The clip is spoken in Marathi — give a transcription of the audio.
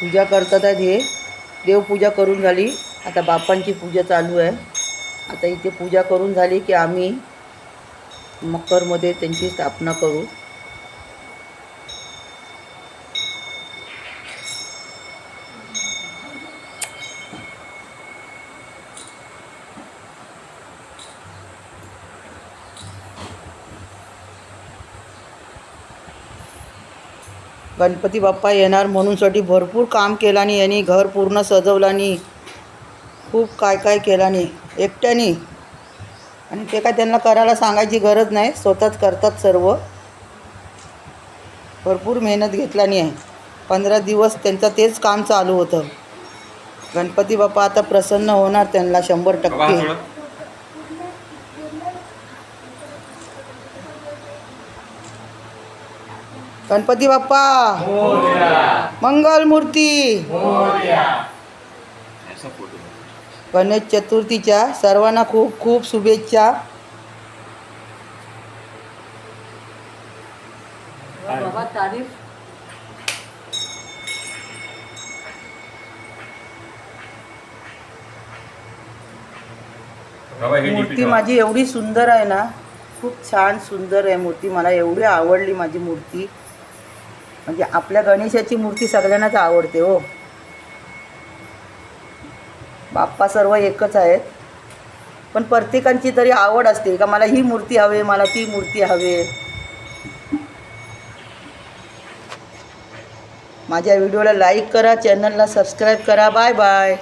पूजा करतात आहेत हे. देवपूजा करून झाली. आता बापांची पूजा चालू आहे. आता इथे पूजा करून झाली की आम्ही मकरमध्ये त्यांची स्थापना करू. गणपती बाप्पा येणार म्हणूनसाठी भरपूर काम केलानी यांनी घर पूर्ण सजवलानी खूप काय काय केलं आणि एकट्याने. आणि ते काय त्यांना करायला सांगायची गरज नाही स्वतःच करतात सर्व. भरपूर मेहनत घेतल्याने आहे पंधरा दिवस त्यांचं तेच काम चालू होतं. गणपती बाप्पा आता प्रसन्न होणार त्यांना शंभर टक्के. गणपती बाप्पा. मंगल मूर्ती गणेश चतुर्थीच्या सर्वांना खूप खूप शुभेच्छा. बाबा तारीफ. मूर्ती माझी एवढी सुंदर आहे ना खूप छान सुंदर आहे मूर्ती. मला एवढी आवडली माझी मूर्ती. म्हणजे आपल्या गणेशाची मूर्ती सगळ्यांनाच आवडते हो. बाप्पा सर्व एकच आहेत. पण प्रत्येकांची तरी आवड असते का मला ही मूर्ती हवे मला ती मूर्ती हवे. माझ्या व्हिडिओला लाईक करा चॅनलला सबस्क्राईब करा. Bye bye.